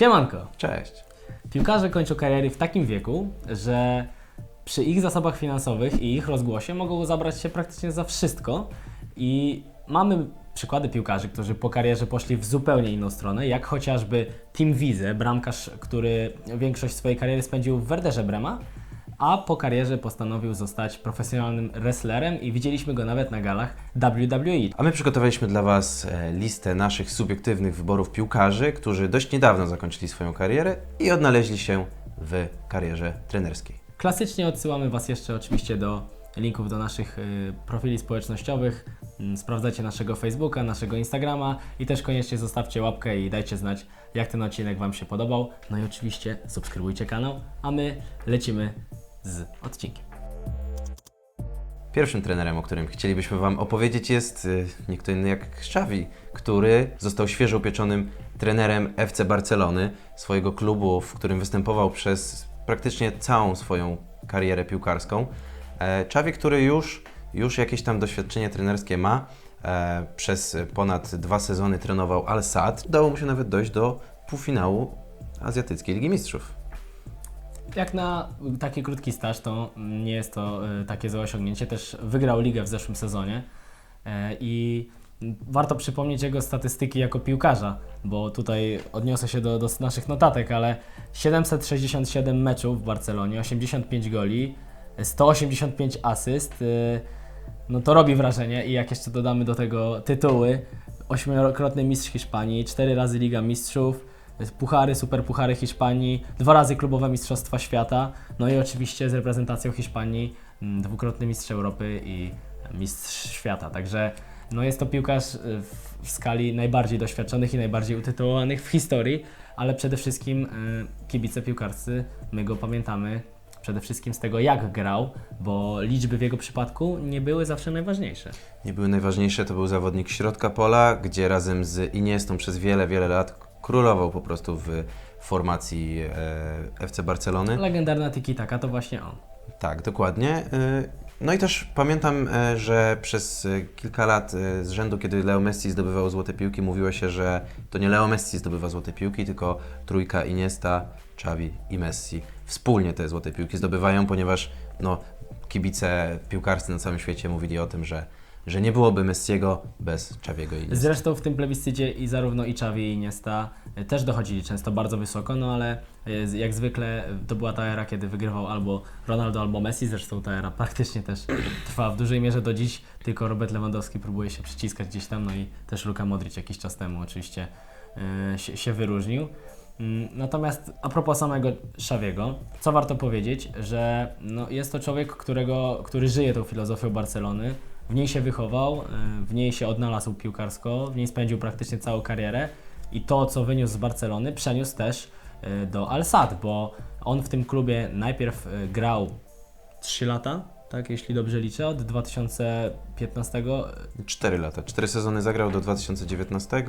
Siemanko! Cześć. Piłkarze kończą kariery w takim wieku, że przy ich zasobach finansowych i ich rozgłosie mogą zabrać się praktycznie za wszystko. I mamy przykłady piłkarzy, którzy po karierze poszli w zupełnie inną stronę, jak chociażby Tim Wiese, bramkarz, który większość swojej kariery spędził w Werderze Brema, a po karierze postanowił zostać profesjonalnym wrestlerem i widzieliśmy go nawet na galach WWE. A my przygotowaliśmy dla Was e, listę naszych subiektywnych wyborów piłkarzy, którzy dość niedawno zakończyli swoją karierę i odnaleźli się w karierze trenerskiej. Klasycznie odsyłamy Was jeszcze oczywiście do linków do naszych y, profili społecznościowych. Mm, Sprawdzajcie naszego Facebooka, naszego Instagrama i też koniecznie zostawcie łapkę i dajcie znać, jak ten odcinek Wam się podobał. No i oczywiście subskrybujcie kanał, a my lecimy z odcinkiem. Pierwszym trenerem, o którym chcielibyśmy Wam opowiedzieć jest y, nie kto inny jak Xavi, który został świeżo upieczonym trenerem FC Barcelony, swojego klubu, w którym występował przez praktycznie całą swoją karierę piłkarską. E, Xavi, który już, już jakieś tam doświadczenie trenerskie ma, e, przez ponad dwa sezony trenował Al Sadd, udało mu się nawet dojść do półfinału Azjatyckiej Ligi Mistrzów. Jak na taki krótki staż, to nie jest to y, takie złe osiągnięcie. Też wygrał ligę w zeszłym sezonie e, i warto przypomnieć jego statystyki jako piłkarza, bo tutaj odniosę się do, do naszych notatek, ale 767 meczów w Barcelonie, 85 goli, 185 asyst. y, No to robi wrażenie i jak jeszcze dodamy do tego tytuły, ośmiokrotny mistrz Hiszpanii, cztery razy Liga Mistrzów, puchary, superpuchary Hiszpanii, dwa razy klubowe Mistrzostwa Świata, no i oczywiście z reprezentacją Hiszpanii mm, dwukrotny mistrz Europy i mistrz świata. Także no jest to piłkarz y, w, skali najbardziej doświadczonych i najbardziej utytułowanych w historii, ale przede wszystkim y, kibice piłkarscy, my go pamiętamy przede wszystkim z tego jak grał, bo liczby w jego przypadku nie były zawsze najważniejsze. Nie były najważniejsze, to był zawodnik środka pola, gdzie razem z Iniestą przez wiele, wiele lat królował po prostu w formacji e, FC Barcelony. Legendarna tiki-taka to właśnie on. Tak, dokładnie. Y, No i też pamiętam, e, że przez e, kilka lat e, z rzędu, kiedy Leo Messi zdobywał złote piłki, mówiło się, że to nie Leo Messi zdobywa złote piłki, tylko trójka Iniesta, Xavi i Messi wspólnie te złote piłki zdobywają, ponieważ no, kibice piłkarscy na całym świecie mówili o tym, że, że nie byłoby Messiego bez Xaviego i Iniesta. Zresztą w tym plebiscycie i zarówno i Xavi i Iniesta y, też dochodzili często bardzo wysoko, no ale z- jak zwykle y, to była ta era, kiedy wygrywał albo Ronaldo, albo Messi, zresztą ta era praktycznie też trwa w dużej mierze do dziś, tylko Robert Lewandowski próbuje się przyciskać gdzieś tam, no i też Luka Modric jakiś czas temu oczywiście się, się wyróżnił. Mm, Natomiast a propos samego Xaviego, co warto powiedzieć, że no, jest to człowiek, którego, który żyje tą filozofią Barcelony, w niej się wychował, y, w niej się odnalazł piłkarsko, w niej spędził praktycznie całą karierę i to, co wyniósł z Barcelony, przeniósł też y, do Al Sadd, bo on w tym klubie najpierw y, grał 3 lata, tak, jeśli dobrze liczę, od 2015 Cztery lata. Cztery sezony zagrał do 2019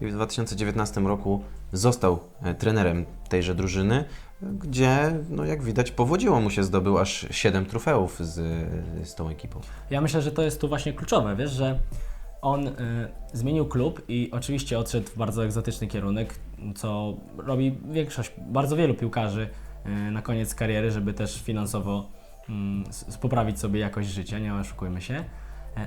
i w 2019 roku został e, trenerem tejże drużyny, gdzie, no jak widać, powodziło mu się, zdobył aż 7 trofeów z, z tą ekipą. Ja myślę, że to jest tu właśnie kluczowe, wiesz, że on y, zmienił klub i oczywiście odszedł w bardzo egzotyczny kierunek, co robi większość, bardzo wielu piłkarzy y, na koniec kariery, żeby też finansowo s- poprawić sobie jakość życia, nie oszukujmy się.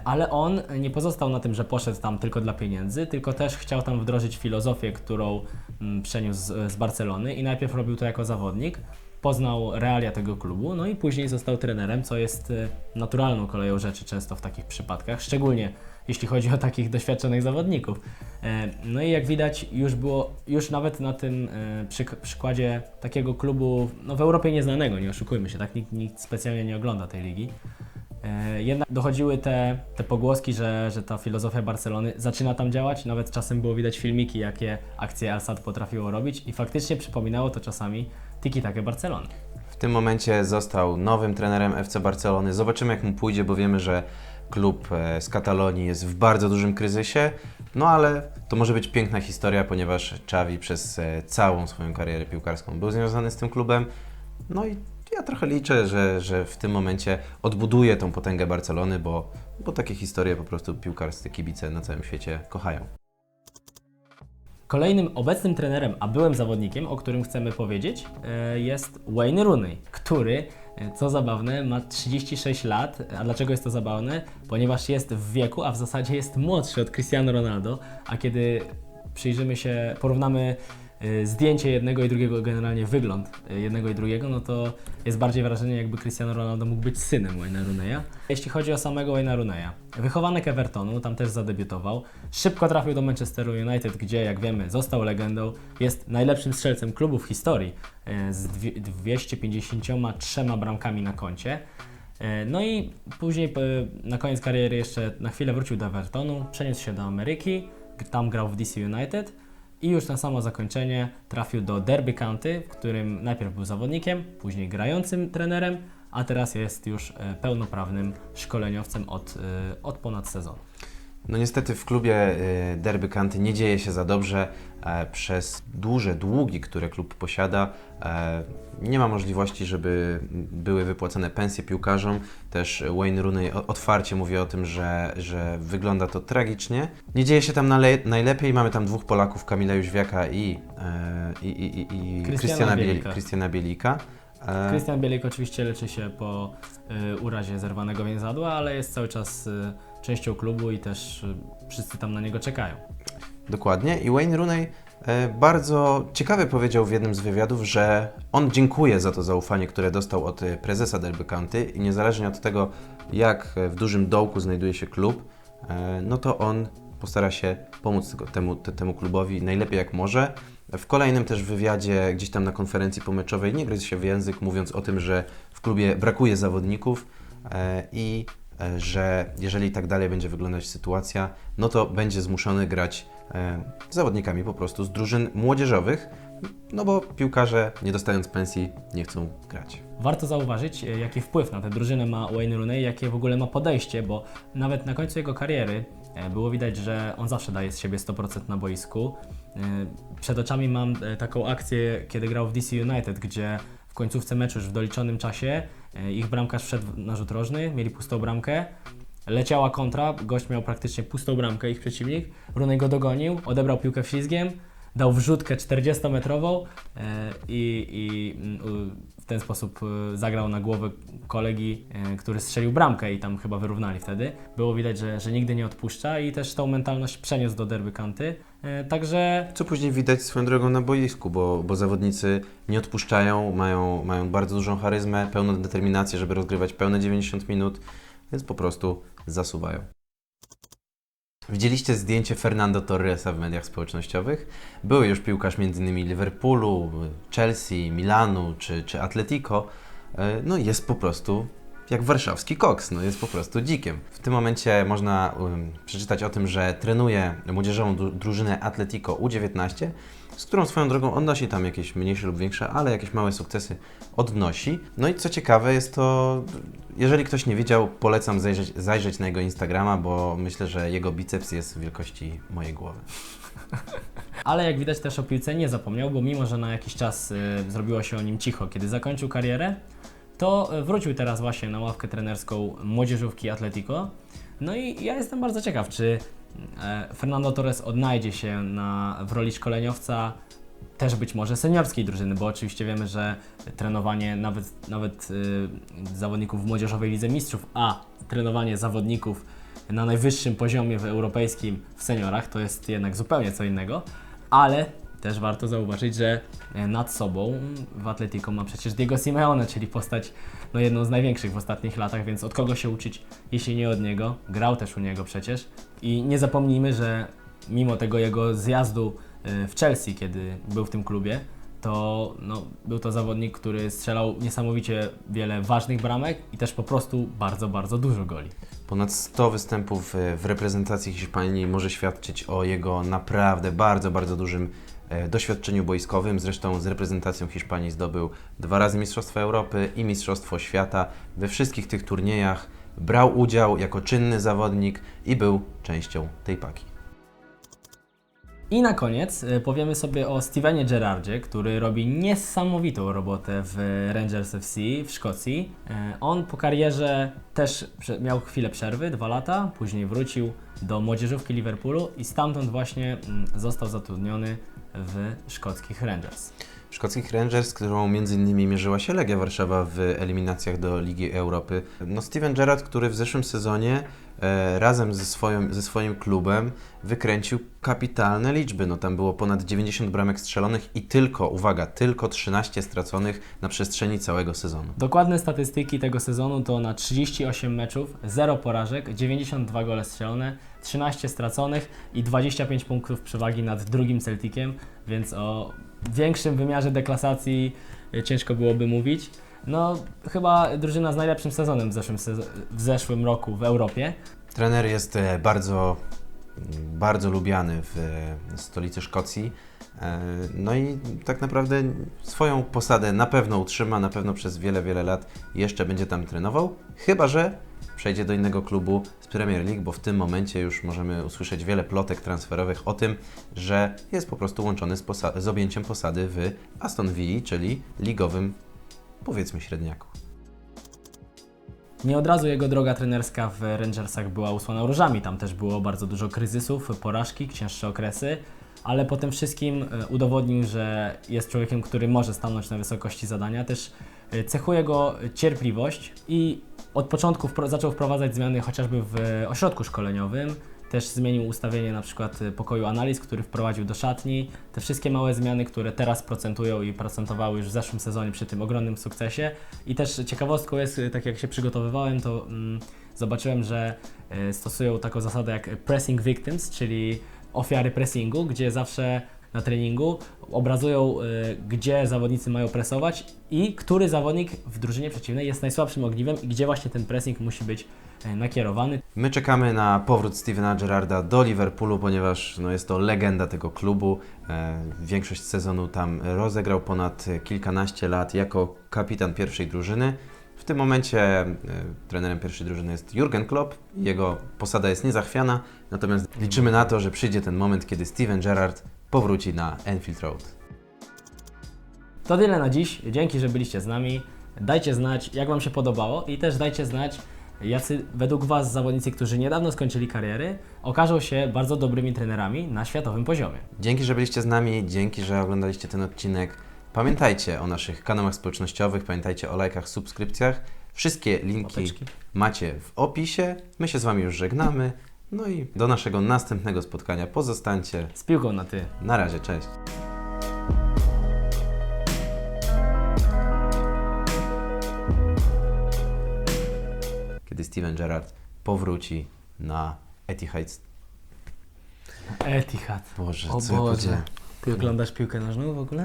Ale on nie pozostał na tym, że poszedł tam tylko dla pieniędzy, tylko też chciał tam wdrożyć filozofię, którą mm, przeniósł z, z Barcelony i najpierw robił to jako zawodnik, poznał realia tego klubu, no i później został trenerem, co jest y, naturalną koleją rzeczy często w takich przypadkach, szczególnie jeśli chodzi o takich doświadczonych zawodników. E, No i jak widać, już było, już nawet na tym e, przyk- przykładzie takiego klubu no w Europie nieznanego, nie oszukujmy się, tak nikt, nikt specjalnie nie ogląda tej ligi. E, Jednak dochodziły te, te pogłoski, że, że ta filozofia Barcelony zaczyna tam działać. Nawet czasem było widać filmiki, jakie akcje Al Sadd potrafiło robić i faktycznie przypominało to czasami tiki-takę Barcelony. W tym momencie został nowym trenerem FC Barcelony. Zobaczymy, jak mu pójdzie, bo wiemy, że klub e, z Katalonii jest w bardzo dużym kryzysie. No ale to może być piękna historia, ponieważ Xavi przez e, całą swoją karierę piłkarską był związany z tym klubem. No i ja trochę liczę, że, że w tym momencie odbuduje tą potęgę Barcelony, bo, bo takie historie po prostu piłkarscy kibice na całym świecie kochają. Kolejnym obecnym trenerem, a byłym zawodnikiem, o którym chcemy powiedzieć, e, jest Wayne Rooney, który, e, co zabawne, ma 36 lat. A dlaczego jest to zabawne? Ponieważ jest w wieku, a w zasadzie jest młodszy od Cristiano Ronaldo, a kiedy przyjrzymy się, porównamy zdjęcie jednego i drugiego, generalnie wygląd y, jednego i drugiego, no to jest bardziej wrażenie, jakby Cristiano Ronaldo mógł być synem Wayne'a Rooneya. Jeśli chodzi o samego Wayne'a Rooneya, wychowanek Evertonu, tam też zadebiutował, szybko trafił do Manchesteru United, gdzie, jak wiemy, został legendą, jest najlepszym strzelcem klubu w historii y, z dwie- 253 bramkami na koncie. No i później na koniec kariery jeszcze na chwilę wrócił do Evertonu, przeniósł się do Ameryki, tam grał w DC United i już na samo zakończenie trafił do Derby County, w którym najpierw był zawodnikiem, później grającym trenerem, a teraz jest już e, pełnoprawnym szkoleniowcem od, e, od ponad sezonu. No niestety w klubie y, Derby County nie dzieje się za dobrze. E, Przez duże długi, które klub posiada, e, nie ma możliwości, żeby były wypłacane pensje piłkarzom. Też Wayne Rooney otwarcie mówi o tym, że, że wygląda to tragicznie. Nie dzieje się tam najlepiej. Mamy tam dwóch Polaków, Kamila Jóźwiaka i, e, i, i, i, i Krystiana Krystiana Bieli- Bielika. Krystiana Bielika. Krystian Bielik oczywiście leczy się po urazie zerwanego więzadła, ale jest cały czas częścią klubu i też y, wszyscy tam na niego czekają. Dokładnie. I Wayne Rooney e, bardzo ciekawie powiedział w jednym z wywiadów, że on dziękuje za to zaufanie, które dostał od e, prezesa Derby County i niezależnie od tego, jak e, w dużym dołku znajduje się klub, no to on postara się pomóc temu, te, temu klubowi najlepiej jak może. W kolejnym też wywiadzie, gdzieś tam na konferencji pomeczowej, nie gryzł się w język, mówiąc o tym, że w klubie brakuje zawodników i że jeżeli tak dalej będzie wyglądać sytuacja, no to będzie zmuszony grać e, zawodnikami po prostu z drużyn młodzieżowych, no bo piłkarze, nie dostając pensji, nie chcą grać. Warto zauważyć, e, jaki wpływ na tę drużynę ma Wayne Rooney, jakie w ogóle ma podejście, bo nawet na końcu jego kariery e, było widać, że on zawsze daje z siebie 100% na boisku. E, Przed oczami mam e, taką akcję, kiedy grał w DC United, gdzie końcówce meczu już w doliczonym czasie e, ich bramkarz wszedł na rzut rożny, mieli pustą bramkę. Leciała kontra, gość miał praktycznie pustą bramkę, ich przeciwnik. Rooney go dogonił, odebrał piłkę ślizgiem, dał wrzutkę 40-metrową e, i, i mm, w ten sposób e, zagrał na głowę kolegi, e, który strzelił bramkę i tam chyba wyrównali wtedy. Było widać, że, że nigdy nie odpuszcza i też tą mentalność przeniósł do derby. E, Także Co później widać swoją drogą na boisku, bo, bo zawodnicy nie odpuszczają, mają, mają bardzo dużą charyzmę, pełną determinację, żeby rozgrywać pełne 90 minut, więc po prostu zasuwają. Widzieliście zdjęcie Fernando Torresa w mediach społecznościowych? Był już piłkarz m.in. Liverpoolu, Chelsea, Milanu czy, czy Atletico. E, No jest po prostu jak warszawski koks, no jest po prostu dzikiem. W tym momencie można um, przeczytać o tym, że trenuje młodzieżową dru- drużynę Atletico U19, z którą swoją drogą odnosi tam jakieś mniejsze lub większe, ale jakieś małe sukcesy odnosi. No i co ciekawe jest to, jeżeli ktoś nie widział, polecam zajrzeć, zajrzeć na jego Instagrama, bo myślę, że jego biceps jest wielkości mojej głowy. Ale jak widać też o piłce nie zapomniał, bo mimo, że na jakiś czas y, zrobiło się o nim cicho, kiedy zakończył karierę, to y, wrócił teraz właśnie na ławkę trenerską młodzieżówki Atletico. No i ja jestem bardzo ciekaw, czy e, Fernando Torres odnajdzie się na, w roli szkoleniowca też być może seniorskiej drużyny, bo oczywiście wiemy, że trenowanie nawet, nawet y, zawodników w młodzieżowej lidze mistrzów, a trenowanie zawodników na najwyższym poziomie w europejskim w seniorach to jest jednak zupełnie co innego, ale też warto zauważyć, że e, nad sobą w Atletico ma przecież Diego Simeone, czyli postać no, jedną z największych w ostatnich latach, więc od kogo się uczyć, jeśli nie od niego. Grał też u niego przecież. I nie zapomnijmy, że mimo tego jego zjazdu e, w Chelsea, kiedy był w tym klubie, to no, był to zawodnik, który strzelał niesamowicie wiele ważnych bramek i też po prostu bardzo, bardzo dużo goli. Ponad 100 występów e, w reprezentacji Hiszpanii może świadczyć o jego naprawdę bardzo, bardzo dużym doświadczeniu boiskowym. Zresztą z reprezentacją Hiszpanii zdobył dwa razy Mistrzostwa Europy i Mistrzostwo Świata. We wszystkich tych turniejach brał udział jako czynny zawodnik i był częścią tej paki. I na koniec y, powiemy sobie o Stevenie Gerrardzie, który robi niesamowitą robotę w Rangers FC w Szkocji. Y, On po karierze też miał chwilę przerwy, dwa lata, później wrócił do młodzieżówki Liverpoolu i stamtąd właśnie mm, został zatrudniony w szkockich Rangers. Szkockich Rangers, którą między innymi mierzyła się Legia Warszawa w eliminacjach do Ligi Europy. No Steven Gerrard, który w zeszłym sezonie razem ze, swoim, ze swoim klubem wykręcił kapitalne liczby. No tam było ponad 90 bramek strzelonych i tylko, uwaga, tylko 13 straconych na przestrzeni całego sezonu. Dokładne statystyki tego sezonu to na 38 meczów, 0 porażek, 92 gole strzelone, 13 straconych i 25 punktów przewagi nad drugim Celticiem, więc o większym wymiarze deklasacji ciężko byłoby mówić. No, chyba drużyna z najlepszym sezonem w zeszłym, sez- w zeszłym roku w Europie. Trener jest e, bardzo, bardzo lubiany w e, stolicy Szkocji. E, No i tak naprawdę swoją posadę na pewno utrzyma, na pewno przez wiele, wiele lat jeszcze będzie tam trenował, chyba że przejdzie do innego klubu z Premier League, bo w tym momencie już możemy usłyszeć wiele plotek transferowych o tym, że jest po prostu łączony z, posa- z objęciem posady w Aston Villa, czyli ligowym, powiedzmy, średniaku. Nie od razu jego droga trenerska w Rangersach była usłana różami. Tam też było bardzo dużo kryzysów, porażki, cięższe okresy, ale po tym wszystkim e, udowodnił, że jest człowiekiem, który może stanąć na wysokości zadania. Też e, cechuje go cierpliwość i od początku zaczął wprowadzać zmiany chociażby w ośrodku szkoleniowym. Też zmienił ustawienie na przykład e, pokoju analiz, który wprowadził do szatni. Te wszystkie małe zmiany, które teraz procentują i procentowały już w zeszłym sezonie przy tym ogromnym sukcesie. I też ciekawostką jest, e, tak jak się przygotowywałem, to mm, zobaczyłem, że e, stosują taką zasadę jak pressing victims, czyli ofiary pressingu, gdzie zawsze na treningu obrazują, e, gdzie zawodnicy mają presować i który zawodnik w drużynie przeciwnej jest najsłabszym ogniwem i gdzie właśnie ten pressing musi być e, nakierowany. My czekamy na powrót Stevena Gerrarda do Liverpoolu, ponieważ no, jest to legenda tego klubu. E, większość sezonu tam rozegrał ponad kilkanaście lat jako kapitan pierwszej drużyny. W tym momencie e, trenerem pierwszej drużyny jest Jurgen Klopp. Jego posada jest niezachwiana, natomiast liczymy na to, że przyjdzie ten moment, kiedy Steven Gerrard powróci na Enfield Road. To tyle na dziś. Dzięki, że byliście z nami. Dajcie znać, jak Wam się podobało i też dajcie znać, jacy według Was zawodnicy, którzy niedawno skończyli kariery, okażą się bardzo dobrymi trenerami na światowym poziomie. Dzięki, że byliście z nami, dzięki, że oglądaliście ten odcinek. Pamiętajcie o naszych kanałach społecznościowych, pamiętajcie o lajkach, subskrypcjach. Wszystkie linki Łapeczki. macie w opisie. My się z Wami już żegnamy. No i do naszego następnego spotkania pozostańcie. Z piłką na Ty. Na razie, cześć. Kiedy Steven Gerrard powróci na Etihad. Etihad. Boże, O co ja Boże. powiedziałem? Ty oglądasz piłkę nożną w ogóle?